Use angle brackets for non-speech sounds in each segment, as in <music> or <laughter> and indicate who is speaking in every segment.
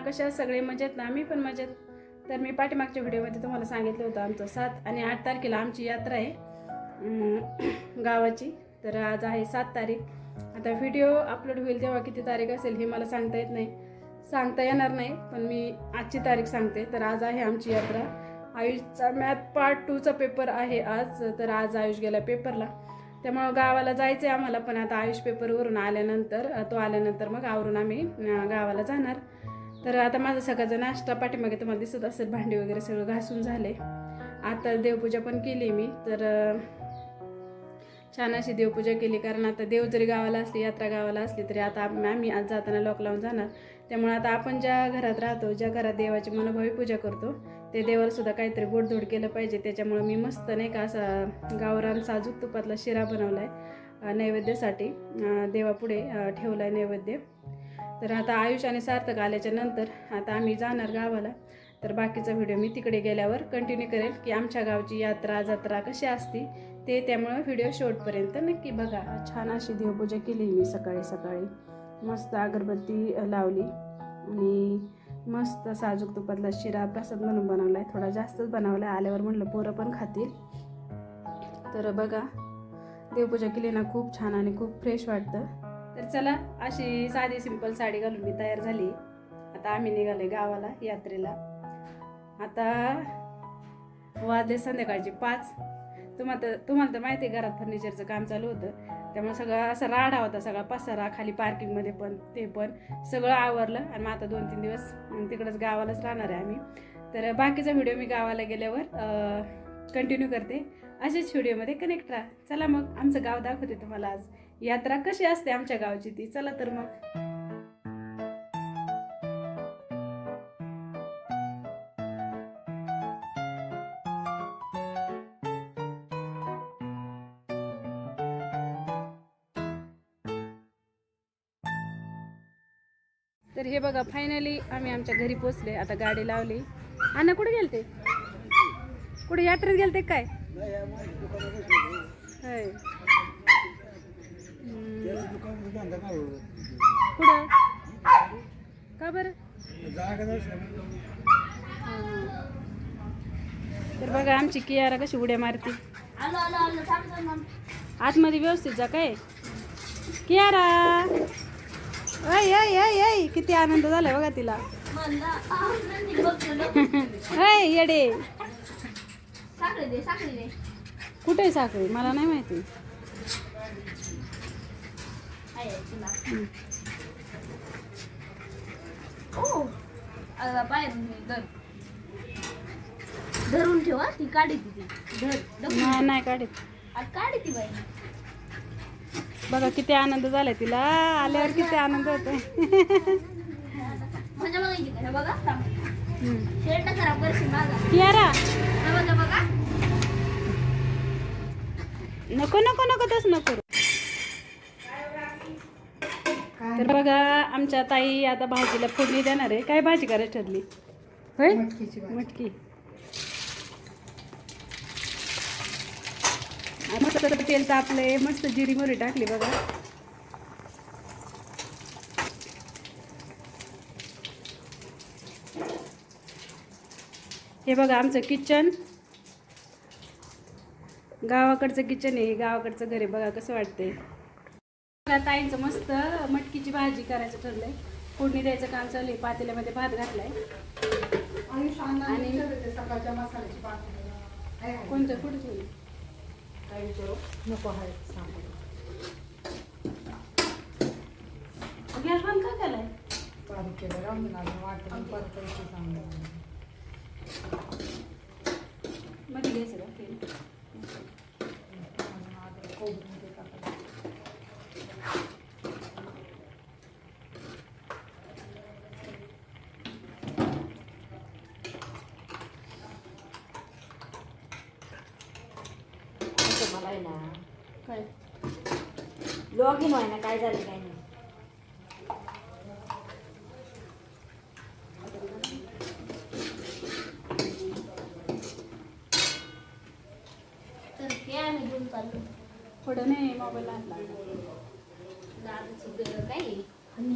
Speaker 1: कशा सगळे मजेत ना आम्ही पण मजेत. तर मी पाठीमागच्या व्हिडिओमध्ये तुम्हाला सांगितलं होतं आमचं सात आणि आठ तारखेला आमची यात्रा आहे गावाची. तर आज आहे सात तारीख. आता व्हिडिओ अपलोड होईल तेव्हा किती तारीख असेल हे मला सांगता येत नाही. सांगता येणार नाही पण मी आजची तारीख सांगते. तर आज आहे आमची यात्रा. आयुषचा मॅथ पार्ट टूचा पेपर आहे आज तर आज आयुष गेला पेपरला त्यामुळं गावाला जायचं आहे आम्हाला पण आता आयुष पेपरवरून आल्यानंतर तो आल्यानंतर मग आवरून आम्ही गावाला जाणार. तर आता माझा सकाळचा नाश्ता पाठीमागे तुम्हाला दिसत असेल भांडी वगैरे सगळं घासून झाले. आता देवपूजा पण केली मी तर छान अशी देवपूजा केली कारण आता देव जरी गावाला असली यात्रा गावाला असली तरी आता आम्ही आज जाताना लॉक लावून जाणार. त्यामुळे आता आपण ज्या घरात राहतो ज्या घरात देवाची मनोभावी पूजा करतो ते देवाला सुद्धा काहीतरी गोडधोड केलं पाहिजे. त्याच्यामुळे मी मस्त नाही का असा गावरान साजूक तुपातला शिरा बनवला आहे नैवेद्यासाठी देवापुढे ठेवला आहे नैवेद्य. तर आता आयुष आणि सार्थक आल्याच्यानंतर आता आम्ही जाणार गावाला. तर बाकीचा व्हिडिओ मी तिकडे गेल्यावर कंटिन्यू करेल की आमच्या गावची यात्रा जत्रा कशी असती ते त्यामुळं व्हिडिओ शेवटपर्यंत नक्की बघा. छान अशी देवपूजा केली मी सकाळी सकाळी. मस्त अगरबत्ती लावली आणि मस्त साजूक तुपातला शिरा प्रसाद म्हणून बनवला आहे थोडा जास्तच बनवला आहे आल्यावर म्हणलं पोरं पण खातील. तर बघा देवपूजा केली ना खूप छान आणि खूप फ्रेश वाटतं. तर चला अशी साधी सिंपल साडी घालून मी तयार झाली. आता आम्ही निघाले गावाला यात्रेला. आता वाजले संध्याकाळचे पाच. तुम्हाला तर तुम्हाला तर माहिती आहे घरात फर्निचरचं काम चालू होतं. त्यामुळे सगळा असा राडा होता सगळा पसारा खाली पार्किंगमध्ये पण ते पण. सगळं आवरलं आणि मग आता दोन तीन दिवस तिकडंच गावालाच राहणार आहे आम्ही. तर बाकीचा व्हिडिओ मी गावाला गेल्यावर कंटिन्यू करते. असेच व्हिडिओमध्ये कनेक्ट राहा. चला मग आमचं गाव दाखवते तुम्हाला आज. यात्रा कशी असते आमच्या गावची ती? चला तर मग. तर हे बघा फायनली आम्ही आमच्या घरी पोचले. आता गाडी लावली. अण्णा कुठे गेलते? कुठे यात्रेत गेलते काय. कुठं? का बरं? तर बघा आमची कियारा कशी उड्या मारती. आतमध्ये व्यवस्थित जा काय? कियारा! ऐ ऐ ऐ ऐ किती आनंद झालाय बघा तिला. ऐ येडे.
Speaker 2: साखळी
Speaker 1: कुठे साखळी? मला नाही माहिती
Speaker 2: आहे तुला
Speaker 1: हम्म.
Speaker 2: ओ आता बाहेर धरून ठेव ती काढी ती धर.
Speaker 1: नाही नाही काढत.
Speaker 2: काढी ती बाई.
Speaker 1: बघा किती आनंद झालाय तिला. आल्यावर किती आनंद होतोय.
Speaker 2: बघायची का? बघा. थांब. शर्ट खराब करशील माझा
Speaker 1: कियारा
Speaker 2: बघा बघा.
Speaker 1: नको नको नको तस नको करू. तर बघा आमच्या ताई आता भाजीला फोडणी देणार आहे. काय भाजी करायची ठरली? होय? मटकी. मस्त तेल तापले मस्त जिरी मोरी टाकली बघा. हे बघा आमचं किचन. गावाकडचं किचन आहे गावाकडचं घर आहे. बघा कसं वाटतंय. ताईंचं मस्त मटकीची भाजी करायचं ठरलंय. फोडणी द्यायचं काम चालू आहे पातेल्यामध्ये भात घातलाय. आणि कोणतं? कुठं ठेवलं
Speaker 3: नको आहे
Speaker 1: गॅस बंद का केलाय?
Speaker 3: केलं राहून वाटलं परत चांगले.
Speaker 1: मध्ये घ्यायचं का?
Speaker 4: लॉग व्हाय ना काय झालं काय नाही.
Speaker 2: तर हे आम्ही घेऊन चाललो.
Speaker 1: पुढं नाही मोबाईल आणला.
Speaker 2: दादाचं गेलं काय आणि?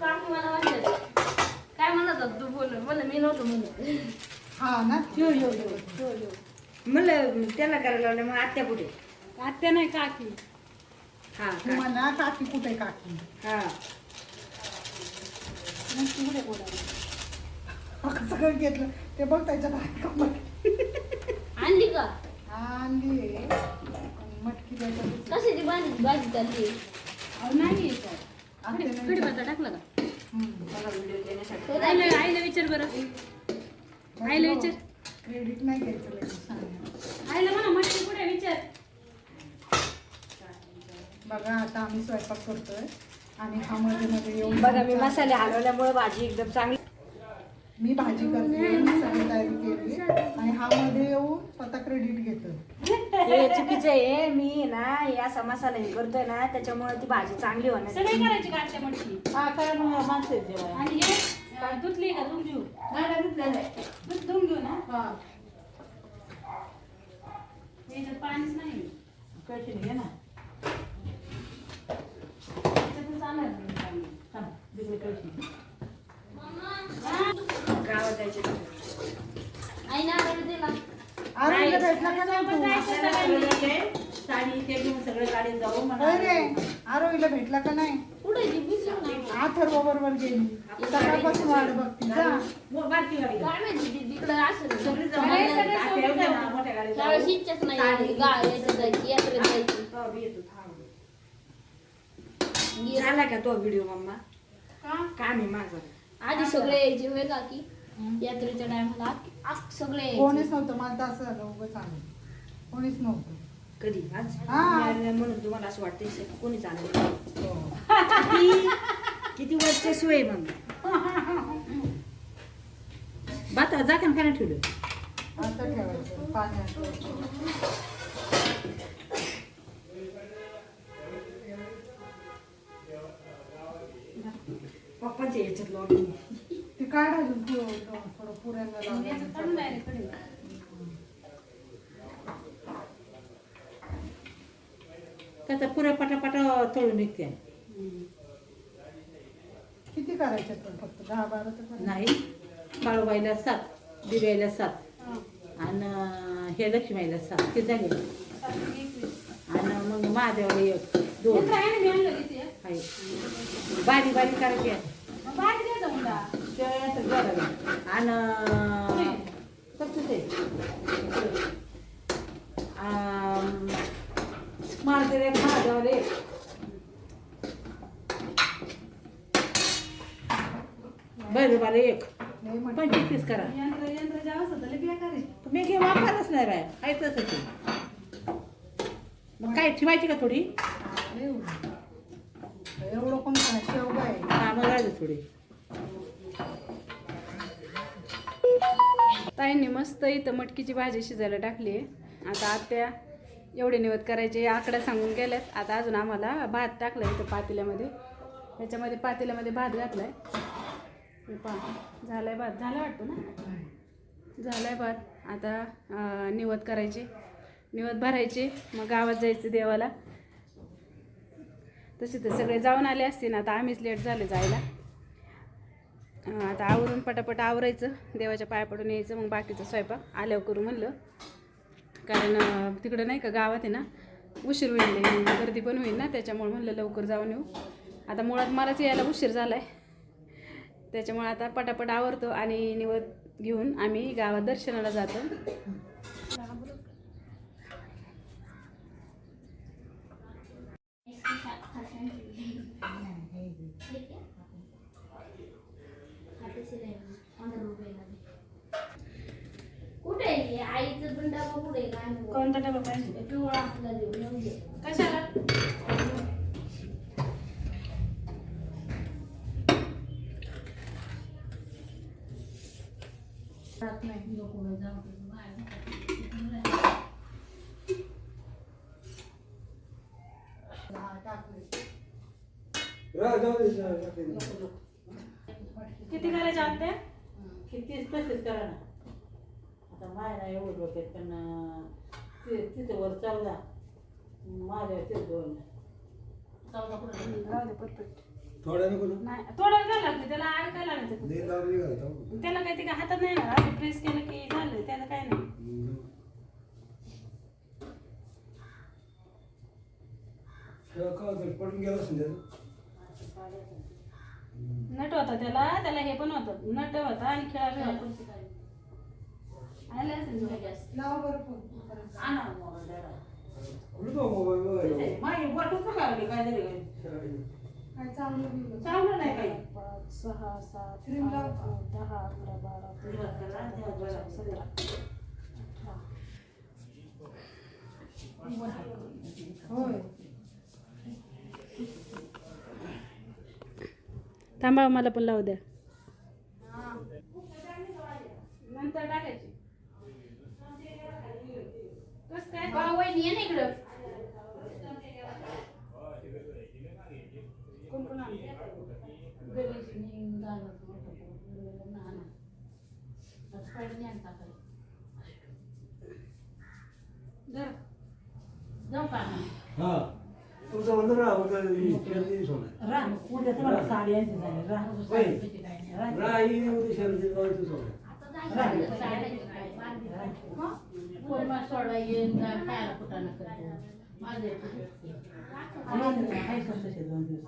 Speaker 2: काम मला वाटलं. काय म्हणत होता तू बोलून? मला मी नव्हतो म्हणत.
Speaker 3: हा ना?
Speaker 1: ठेव ठेव ठेव ठेव ठेव
Speaker 4: म्हणलं त्याला करायला लावलं मग आत्या कुठे?
Speaker 1: आत्या नाही काकी.
Speaker 4: हा
Speaker 3: तू
Speaker 4: का?
Speaker 3: म्हणा काकी कुठे काकी?
Speaker 4: हा.
Speaker 1: मग तू कुठे बोलावं?
Speaker 3: सगळं घेतलं. ते बघ त्याच्या बाहेर
Speaker 2: आणली का?
Speaker 3: आणली आहे. आणि मटकी त्याच्यात
Speaker 2: कशाची भाजी भाजी चालली
Speaker 1: अहो, नाही याच्यात.
Speaker 3: आत्या नाही
Speaker 1: कढीपत्ता टाकला का?
Speaker 3: हम्म.
Speaker 4: मला व्हिडिओ देण्यासाठी
Speaker 1: आईला आईला विचार बरं. आईला विचार.
Speaker 3: क्रेडिट नाही घ्यायचं लगेच.
Speaker 1: आईला म्हणा मटकी कुठे विचार.
Speaker 3: बघा आता आम्ही स्वयंपाक करतोय आणि हा मध्ये मध्ये येऊन
Speaker 4: बघा मी मसाले हलवल्यामुळे भाजी एकदम चांगली
Speaker 3: मी भाजी करते सगळी तयारी केली आणि हा मध्ये येऊन स्वतः क्रेडिट घेतो
Speaker 4: हे चुकीचं आहे मी ना हे असा मसाला हे करतोय ना त्याच्यामुळे ती भाजी चांगली होणार
Speaker 1: सगळी करायची का आजच्या मटकी
Speaker 3: हा काय मग माणसं जेवायला.
Speaker 1: आणि हे अं, धुतली का धुवून घेऊ दूध धुवून घेऊ ना
Speaker 3: हा
Speaker 1: याच्यात पाणीच नाही
Speaker 3: कळशील घे ना. आरोग्य भेटला का नाही? तू?
Speaker 5: साडी ते घेऊन सगळं गाडीत जाऊ
Speaker 3: होय रे आरोग्यला भेटला का नाही?
Speaker 2: कुठे
Speaker 3: अथर्व बरोबर गेली. सकाळपासून वाट बघती जा.
Speaker 5: बारकी गाडी
Speaker 2: काय माहिती ती तिकडं असं
Speaker 5: सगळी
Speaker 1: सगळे- सगळे
Speaker 5: आता
Speaker 1: सोबत
Speaker 5: येऊ दे ना,
Speaker 1: जाऊ.
Speaker 5: मोठ्या गाडीत
Speaker 2: त्यावेळेस
Speaker 5: जाऊ.
Speaker 2: इच्छाच नाही गा याच्यात जायची यात्रेत जायची.
Speaker 5: तो बी येतो, थांब.
Speaker 4: झाला का तो व्हिडिओ मम्मा?
Speaker 1: का?
Speaker 4: काम आहे माझं.
Speaker 2: आधी सगळे यायचे होय का की यात्रेच्या टायमाला सगळे.
Speaker 3: कोणीच नव्हतं मला तर असं झालं उगंच आलं. कोणीच नव्हतं.
Speaker 4: कधी? आज?
Speaker 3: हा.
Speaker 4: मी म्हणून तुम्हाला असं वाटतंय कोणी चाललं
Speaker 3: हो.
Speaker 4: किती? किती वर्चस्व आहे मग <laughs>
Speaker 5: भात जाकण काय ठेवलं.
Speaker 3: आता ठेवायचं पाण्यात
Speaker 4: पप्पांच्या याच्यात लॉगिंग
Speaker 3: ते काढ अजून थोडं पुऱ्यांना लावून.
Speaker 5: त्याचा पुऱ्या पटापटा तळून निघते
Speaker 3: किती करायचे पण फक्त? दहा बारा तर.
Speaker 5: नाही. बाळूबाईला सात दिव्याला सात. आणि हे लक्ष्मीला सात. ते झाले. आणि मग महादेवाला एक दोन.
Speaker 1: आहे.
Speaker 5: बारी बारी करायची. आणि कसं ते? महादेवाला एक. पंचवीस करा.
Speaker 1: यंत्र यंत्र जे असतं तर लय बेकार आहे.
Speaker 5: तुम्ही काही वापरच नाही बाय आहे तसं ते. मग काय ठेवायची का थोडी?
Speaker 3: लय उडलं. एवढं कोण खायचं शेवगा आहे.
Speaker 5: मग राहिली थोडी.
Speaker 1: ताईंनी मस्त इथं मटकीची भाजी शिजायला टाकली आहे. आता आत्या एवढे निवत करायचे आकडा सांगून गेल्यात. आता अजून आम्हाला भात टाकला इथं पातेल्यामध्ये. त्याच्यामध्ये पातेल्यामध्ये भात घातलाय. हे पहा आहे भात. झाला वाटतं ना? आहे भात. आता निवत करायची. निवत भरायची. मग गावात जायचं देवाला. तसे तर सगळे जाऊन आले असते ना आता आम्हीच लेट झाले जायला. आता आवरून पटापट आवरायचं. देवाच्या पाया पडून यायचं. मग बाकीचं स्वयंपाक आल्यावर करू म्हणलं. कारण तिकडं नाही का गावात आहे ना उशीर होईल. गर्दी पण होईल ना त्याच्यामुळे म्हणलं लवकर जाऊन येऊ. आता मुळात मलाच यायला उशीर झाला आहे त्याच्यामुळे आता पटापट आवरतो आणि निवत घेऊन आम्ही गावात दर्शनाला जातो.
Speaker 2: हे?
Speaker 1: कोणता डबा पाहिजे. कशाला
Speaker 3: राहत नाही हा, टाकले.
Speaker 1: किती करायचे आत्या
Speaker 5: किती तसेच करा ना. आता मायला एवढं डोक्यात पण तिथं वर चौदा माझ्या ते दोन
Speaker 1: राहू दे परफेक्ट.
Speaker 6: थोड्या नको ना
Speaker 1: नाही थोडं वेळ लागते त्याला अडकायला लागते
Speaker 6: दे लावून निघाला तो.
Speaker 1: त्याला काही ते काय हातात नाही ना असं प्रेस केलं की झालं त्याला काय नाही
Speaker 6: हम्म. होतं? पडून गेला असेल त्याचं.
Speaker 1: नट होता त्याला त्याला हे पण होतं नट होता आणि खेळा बी होता आलं असेल तुला.
Speaker 3: लावा बरं फोन
Speaker 5: आणा मोबाईल द्या.
Speaker 6: कुठं तो मोबाईल बघायला?
Speaker 5: तिथे माझी बोटं पण लागली काय तरी नाही काही.
Speaker 1: पाच सहा सात. आठ, नऊ, दहा अकरा बारा तेरा चौदा पंधरा सोळा सतरा
Speaker 3: होय
Speaker 1: थांबा मला पण लावू द्या. नंतर टाकायची. कस काय
Speaker 2: वहिनी ये ना इकडं
Speaker 1: कोण कोण आणलं? धर.
Speaker 6: हा. तुमचं म्हणतो ना, म्हणतो ही
Speaker 5: उद्या तुम्हाला साडी यायची झाली. राह
Speaker 6: होय. ही नाही सोनं.
Speaker 5: हाय स्वस्तचे दोन दिवस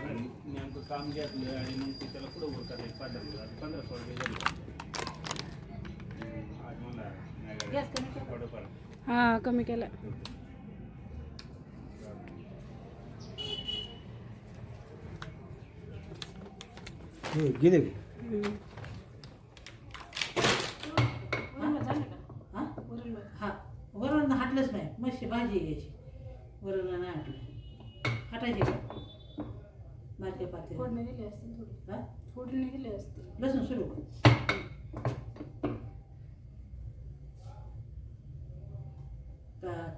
Speaker 5: झाले.
Speaker 7: नेमकं काम घेतलं आणि मग ते त्याला पुढं वर करायला पाठवलं पंधरा सोळा दिवस झाले. आज मला नाही. थोडंफार
Speaker 1: हा कमी केला
Speaker 6: हो, गेले.
Speaker 1: वरण झालं का?
Speaker 5: हा?
Speaker 1: वरण भात.
Speaker 5: हा वरण हाटलंच नाही मस्त भाजी घ्यायची वरण नाही हाटलं हाटायची का
Speaker 1: फोडणी दिली असते थोडी.
Speaker 5: हा?
Speaker 1: फोडणी दिली असते
Speaker 5: लसूण सुरू का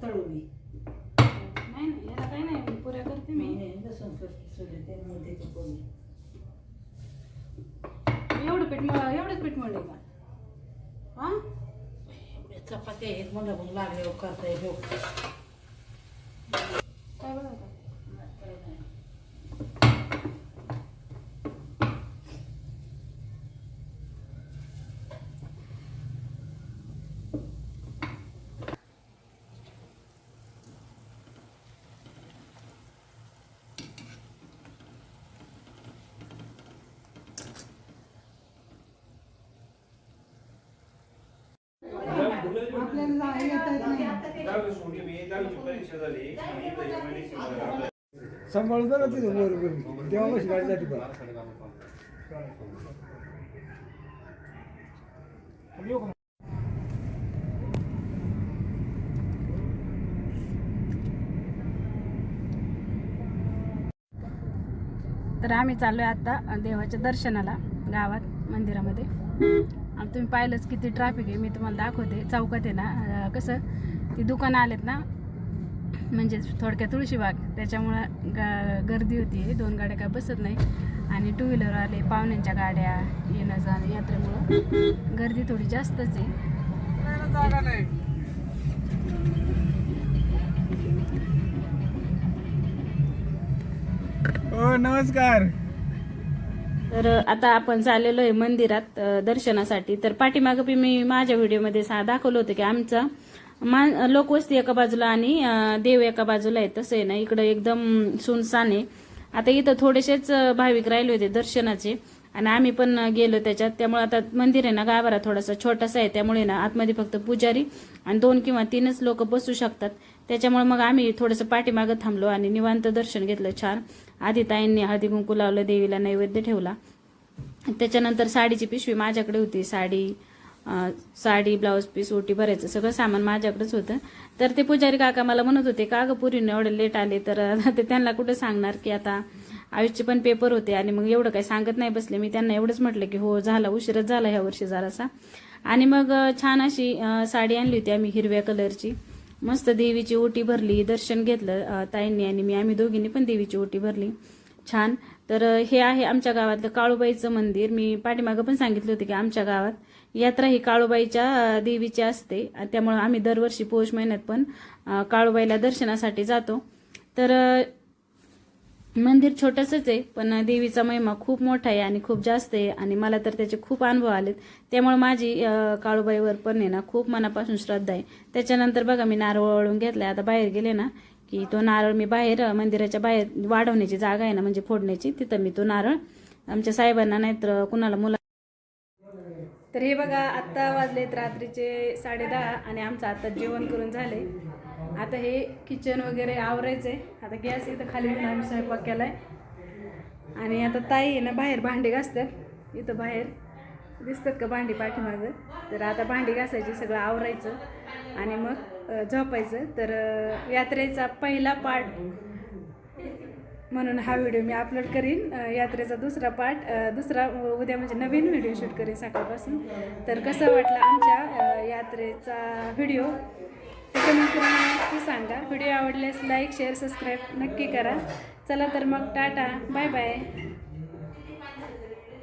Speaker 5: तळून
Speaker 1: नाही नाही याला काही नाही पुऱ्या करते मी.
Speaker 5: मी लसूण करते सुरू त्यामुळे त्याची पोळी
Speaker 1: एवढं पीठ मळ एवढंच पीठ मळले का? हा?
Speaker 5: चपात्या आहेत मला मग लागल्यावर करता येईल.
Speaker 1: काय बघा
Speaker 3: आपल्याला येत नाही
Speaker 6: सांभाळून तेव्हा कशी गाडी जाते बा.
Speaker 1: तर आम्ही चाललोय आता देवाच्या दर्शनाला गावात मंदिरामध्ये आणि तुम्ही पाहिलंच किती ट्रॅफिक आहे मी तुम्हाला दाखवते. चौकात आहे ना कसं ती दुकानं आलेत ना म्हणजे थोडक्या तुळशीबाग त्याच्यामुळं गा गर्दी होती. दोन गाड्या काय बसत नाही. आणि टू व्हीलर आले पाहुण्यांच्या गाड्या येणं जाणं यात्रेमुळं. गर्दी थोडी जास्तच आहे.
Speaker 7: हो नमस्कार.
Speaker 1: तर आता आपण चाललेलो आहे मंदिरात दर्शनासाठी. तर पाठीमागं बी मी माझ्या व्हिडिओमध्ये सा दाखवलं होतं की आमचा मा लोकवस्ती एका बाजूला आणि देव एका बाजूला आहे. तसं आहे ना इकडं एकदम सुनसान आहे. आता इथं थोडेसेच भाविक राहिले होते दर्शनाचे आणि आम्ही पण गेलो त्याच्यात. त्यामुळे आता मंदिर आहे ना गाभारा थोडासा छोटासा आहे. त्यामुळे ना आतमध्ये फक्त पुजारी आणि दोन किंवा तीनच लोक बसू शकतात. त्याच्यामुळे मग आम्ही थोडंसं पाठीमागं थांबलो आणि निवांत दर्शन घेतलं छान. आधी ताईंनी हळदी कुंकू लावलं देवीला नैवेद्य ठेवला. त्याच्यानंतर साडीची पिशवी माझ्याकडे होती. साडी साडी ब्लाऊज पीस ओटी भरायचं सगळं सामान माझ्याकडेच होतं. तर ते पुजारी काका मला म्हणत होते का गं पुरीने एवढे लेट आले? तर <laughs> ते त्यांना कुठं सांगणार की आता आयुषचे पण पेपर होते आणि मग एवढं काही सांगत नाही बसले. मी त्यांना एवढंच म्हटलं की हो झाला उशीरच झाला ह्या वर्षी जरासा. आणि मग छान अशी साडी आणली होती आम्ही हिरव्या कलरची मस्त देवीची ओटी भरली दर्शन घेतलं ताईंनी आणि मी आम्ही दोघींनी पण देवीची ओटी भरली. छान. तर हे आहे आमच्या गावातलं काळूबाईचं मंदिर. मी पाठीमागं पण सांगितलं होतं की आमच्या गावात यात्रा ही काळूबाईच्या देवीची असते. त्यामुळं आम्ही दरवर्षी पौष महिन्यात पण काळूबाईला दर्शनासाठी जातो. तर मंदिर छोटंसंच आहे पण देवीचा महिमा खूप मोठा आहे आणि खूप जास्त आहे आणि मला तर त्याचे खूप अनुभव आलेत. त्यामुळे माझी काळूबाईवर पण आहे ना खूप मनापासून श्रद्धा आहे. त्याच्यानंतर बघा मी नारळ वळून घेतलाय. आता बाहेर गेले ना की तो नारळ मी बाहेर मंदिराच्या बाहेर वाढवण्याची जागा आहे ना म्हणजे फोडण्याची तिथं मी तो नारळ आमच्या साहेबांना नाहीतर कुणाला मुला तर हे बघा आत्ता वाजलेत रात्रीचे साडेदहा आणि आमचं आता जेवण करून झाले आता हे किचन वगैरे आवरायचं आहे आता गॅस इथं खाली आम्ही स्वयंपाक केला आहे आणि आता ताई आहे ना बाहेर भांडी घासतात. इथं बाहेर. दिसतात का भांडी पाठीमागं? तर आता भांडी घासायची सगळं आवरायचं. आणि मग झोपायचं. तर यात्रेचा पहिला पार्ट म्हणून हा व्हिडिओ मी अपलोड करीन. यात्रेचा दुसरा पार्ट दुसरा उद्या म्हणजे नवीन व्हिडिओ शूट करीन सकाळपासून. तर कसं वाटलं आमच्या यात्रेचा व्हिडिओ ते नक्की सांगा. व्हिडिओ आवडल्यास लाईक शेअर सबस्क्राईब नक्की करा. चला तर मग टाटा. Bye bye